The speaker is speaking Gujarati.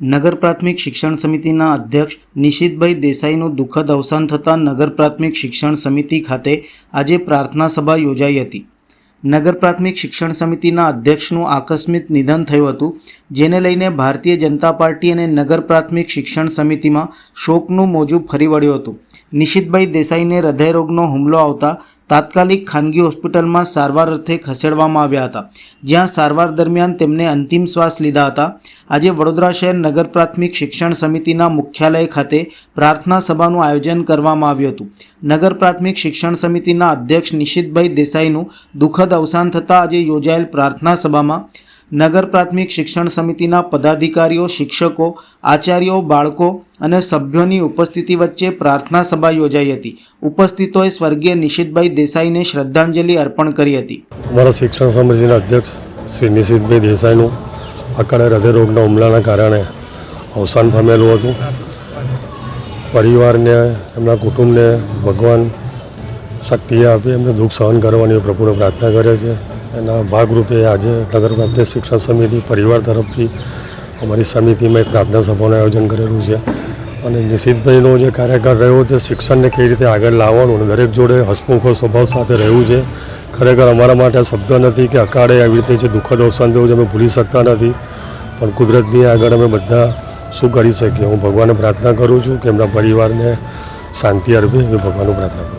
નગર પ્રાથમિક શિક્ષણ સમિતિના અધ્યક્ષ નિશિતભાઈ દેસાઈનું દુઃખદ અવસાન થતાં નગર પ્રાથમિક શિક્ષણ સમિતિ ખાતે આજે પ્રાર્થના સભા યોજાઈ હતી. નગર પ્રાથમિક શિક્ષણ સમિતિના અધ્યક્ષનું આકસ્મિક નિધન થયું હતું. જેને લઈને ભારતીય જનતા પાર્ટી અને નગર પ્રાથમિક શિક્ષણ સમિતિમાં શોકનું મોજું ફરી વળ્યું હતું. નિશિતભાઈ દેસાઈને હૃદયરોગનો હુમલો આવતા તાત્કાલિક ખાનગી હોસ્પિટલમાં સારવાર અર્થે ખસેડવામાં આવ્યા હતા. જ્યાં સારવાર દરમિયાન તેમને અંતિમ શ્વાસ લીધા હતા. આજે વડોદરા શહેર નગર પ્રાથમિક શિક્ષણ સમિતિના મુખ્યાલય ખાતે પ્રાર્થના સભાનું આયોજન કરવામાં આવ્યું હતું. નગર પ્રાથમિક શિક્ષણ સમિતિના અધ્યક્ષ નિશિતભાઈ દેસાઈનું દુઃખદ અવસાન થતાં આજે યોજાયેલ પ્રાર્થના સભામાં નગર પ્રાથમિક શિક્ષણ સમિતિના પદાધિકારીઓ, શિક્ષકો, આચાર્યો, બાળકો અને સભ્યોની ઉપસ્થિતિ વચ્ચે પ્રાર્થના સભા યોજાઈ હતી. ઉપસ્થિતોએ સ્વર્ગીય નિશિતભાઈ દેસાઈને શ્રદ્ધાંજલિ અર્પણ કરી હતી. અમારા શિક્ષણ સમિતિના અધ્યક્ષ શ્રી નિશિતભાઈ દેસાઈનું અકાળે હૃદયરોગના હુમલાના કારણે અવસાન પામેલું હતું. પરિવારને, એમના કુટુંબને ભગવાન શક્તિ આપે, એમને દુઃખ સહન કરવાની પ્રભુને પ્રાર્થના કરે છે. એના ભાગરૂપે આજે નગર પ્રાથમિક શિક્ષણ સમિતિ પરિવાર તરફથી અમારી સમિતિમાં એક પ્રાર્થના સભાનું આયોજન કરેલું છે. અને નિશિતભાઈનો જે કાર્યકાળ રહ્યો તે શિક્ષણને કઈ રીતે આગળ લાવવાનું અને દરેક જોડે હસમુખો સ્વભાવ સાથે રહેવું છે. ખરેખર અમારા માટે શબ્દ નથી કે અકાળે આવી રીતે જે દુઃખદ અવસાન થયું છે અમે ભૂલી શકતા નથી. પણ કુદરતની આગળ અમે બધા શું કરી શકીએ? હું ભગવાનને પ્રાર્થના કરું છું કે એમના પરિવારને શાંતિ અર્પે ભગવાનનું પ્રાર્થના કરું